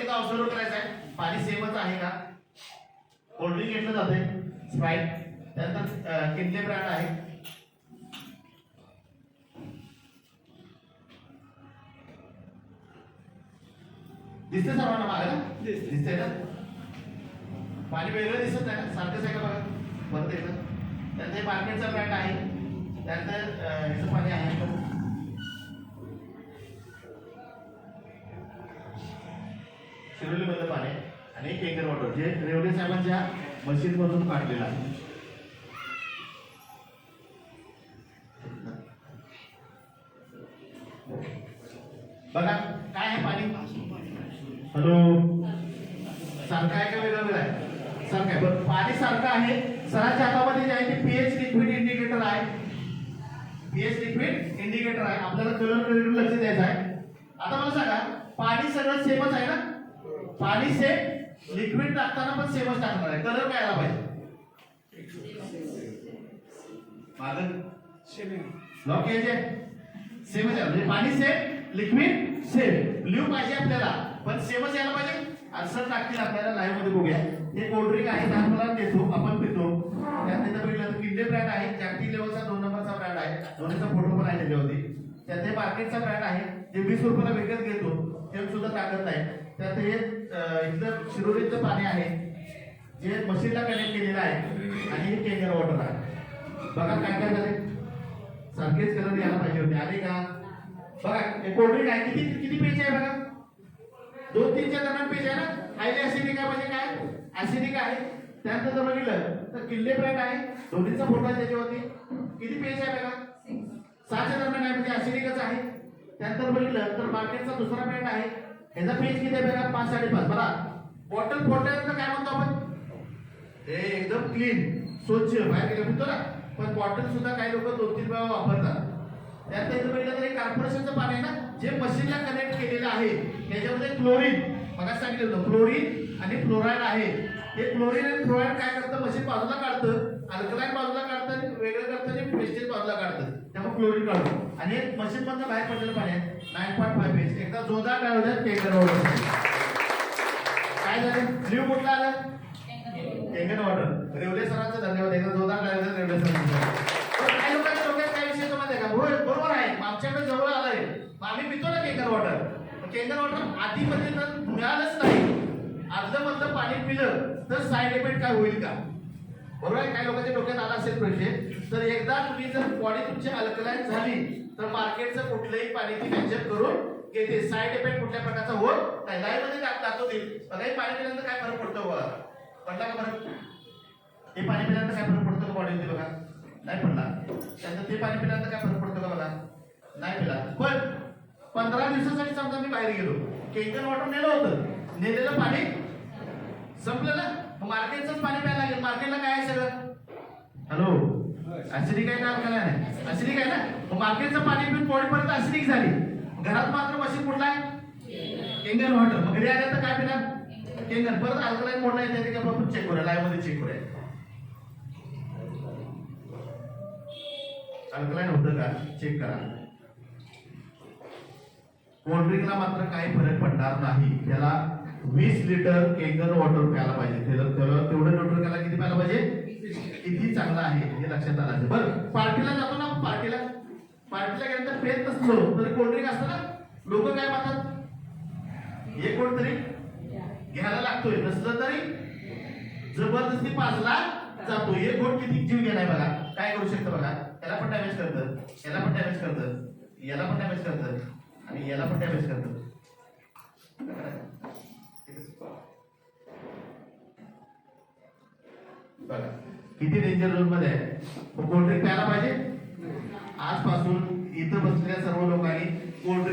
एकदा ऑब्झर्व करायचं आहे. पाणी सेमच आहे का? कोल्ड्रिंक घेतलं जाते स्प्राईट त्यानंतर किटले ब्रँड आहे दिसते सर्वांना मागे ना? दिसते. ना? पाणी वेगळं दिसत नाही ना? सारखंच आहे का बघा? परत एकदा त्यानंतर हे मार्केटचा ब्रँड आहे. त्यानंतर ह्याचं पाणी आहे. आणि एक एकर वॉटर जे रेवडे साहेबांच्या मशीन मधून काढलेलं आहे. बघा काय आहे पाणी? हॅलो? सारखं आहे का वेगळं वेगळं आहे? सारखं आहे. बरं पाणी सारखं आहे. सरांच्या हातामध्ये जे आहे ते पीएच लिक्विड इंडिकेटर आहे. पीएच लिक्विड इंडिकेटर आहे. आपल्याला कलर कलर लक्ष द्यायचं आहे. आता मला सांगा पाणी सगळं सेमच आहे ना? पाणी सेम लिक्विड टाकताना पण सेमच टाकणार आहे. कलर काय आला पाहिजे? मागं यायचे सेमच आहे. म्हणजे पाणी सेम लिक्विड सेम. ब्ल्यू पाहिजे आपल्याला पण सेमच यायला पाहिजे. आन्सर टाकतील आपल्याला लाईव्हमध्ये बघूया. हे कोल्ड्रिंक आहे लहान मुलांना देतो आपण पितो. त्यात तिथं बघितलं तर किल्ले ब्रँड आहे जागतिक लेवलचा दोन नंबरचा ब्रँड आहे. दोन्हीचा फोटो पण आहे त्याच्यावरती. त्यात हे मार्केटचा ब्रँड आहे जे वीस रुपयाला विकत घेतो ते सुद्धा टाकत नाही. त्यात हे इथलं शिरोलीचं पाणी आहे. जे मशीनला कनेक्ट केलेलं आहे. आणि हे केंगर वॉटर आहे. बघा काय काय झाले सारखेच कलर यायला पाहिजे होते. आले का? बघा हे कोल्ड्रिंक आहे किती किती पेज आहे बघा? दोन तीनच्या दरम्यान पेज आहे ना? हायली ऍसिडिक आहे म्हणजे काय? ऍसिडिक आहे. त्यानंतर जर बघितलं तर किल्ले ब्रँड आहे. दोन्हीचा फोटो आहे त्याच्यावरती. किती पेज आहे बघा? सहाच्या दरम्यान आहे म्हणजे ऍसिडिकच आहे. त्यानंतर बघितलं तर मार्केटचा दुसरा ब्रँड आहे. ह्याचा पेज किती आहे बघा? पाच साडेपाच बघा बॉटल फोडल्यानंतर काय म्हणतो आपण? हे एकदम क्लीन स्वच्छ बाहेर गेलं म्हणतो ना. पण बॉटल सुद्धा काही लोक दोन तीन वेळा वापरतात. त्यात त्याचं पहिलं तर हे कॉर्पोरेशनचं पाणी आहे ना जे मशीनला कनेक्ट केलेलं आहे त्याच्यामध्ये क्लोरीन मला सांगितलं होतं क्लोरीन आणि फ्लोराईड आहे. हे क्लोरीन आणि फ्लोराईड काय करतं? मशीन बाजूला काढतं अल्कलाईन बाजूला काढतं आणि वेगळं करतं आणि पेस्टेज बाजूला काढतं. त्यामुळे क्लोरीन काढतो. आणि हे मशीन मधलं बाहेर पडलेलं पाणी आहे. नाईन पॉईंट फाय पेज एकदा जोरदार काय होतं? केंद्र काय झालं? लिव्ह कुठला आलं? टेंगन वॉटर रेवले सरांचं धन्यवाद. एकदा जोरदार करायचं रेवले सरांचं काही लोकांच्या डोक्यात काय विषय माहिती आहे का? होय बरोबर आहे. आमच्याकडे जवळ आलंय. मग आम्ही पितो ना केंगन वॉटर केंगन वॉटर आधीमध्ये तर मिळालंच नाही. अर्ध मधलं पाणी पिलं तर साईड इफेक्ट काय होईल का? बरोबर आहे? काही लोकांच्या डोक्यात आला असेल प्रश्न. तर एकदा तुम्ही जर बॉडी तुमची अल्कलाईन झाली तर मार्केटचं कुठलंही पाणी ती कॅचअप करून घेते. साईड इफेक्ट कुठल्या प्रकारचा होत नाही. लाईव्हमध्ये दाख- दाखवतील बघा पाणी पिल्यानंतर काय फरक पडतो बघा? पडला का फरक? हे पाणी पिल्यानंतर काय फरक पडतो का बॉडीमध्ये बघा? नाही पडला. त्यानंतर ते पाणी पिल्यानंतर काय फरक पडतो का बघा? नाही पिला पण पंधरा दिवसासाठी समजा मी बाहेर गेलो. केंगन वॉटर नेलं होतं. नेलेलं पाणी संपलं ना? मग मार्केटचंच पाणी प्यायला लागेल. मार्केटला काय आहे सगळं? हॅलो? ऍसिडिक आहे अल्कलाईन आहे? ऍसिडिक आहे ना? मग मार्केटचं पाणी पिऊन बॉडीपर्यंत ऍसिडिक झाली. घरात मात्र मशीन कुठला आहे केंगन वॉटर मग घरी आलं तर काय पिणार? केंगन परत अल्कलाईन मोडला येते ते का आपण चेक करूया. लाईव्हमध्ये चेक करूया. अल्कलाईन होतं का? चेक करा. कोल्ड्रिंकला मात्र काही फरक पडणार नाही. त्याला वीस लिटर केंगन वॉटर प्यायला पाहिजे. तेवढं लिटर त्याला किती प्यायला पाहिजे? किती चांगलं आहे हे लक्षात आलं बरं पार्टीला जातो ना पार्टीला. पार्टीला गेल्यानंतर पेत नसलो तर कोल्ड्रिंक असतं ना लोक काय म्हणतात? हे कोणतरी? घ्यायला लागतोय. नसलं तरी जबरदस्ती पाचला जातो हे कोण किती जीव घेणार बघा? काय करू शकतं बघा? त्याला पण डॅमेज करतं. याला पण डॅमेज करतं. याला पण डॅमेज करतं. आणि याला पण डॅमेज करतो बघा किती डेंजर झोनमध्ये आहे. कोल्ड्रिंक प्यायला पाहिजे? आजपासून इथं बसलेल्या सर्व लोकांनी कोल्ड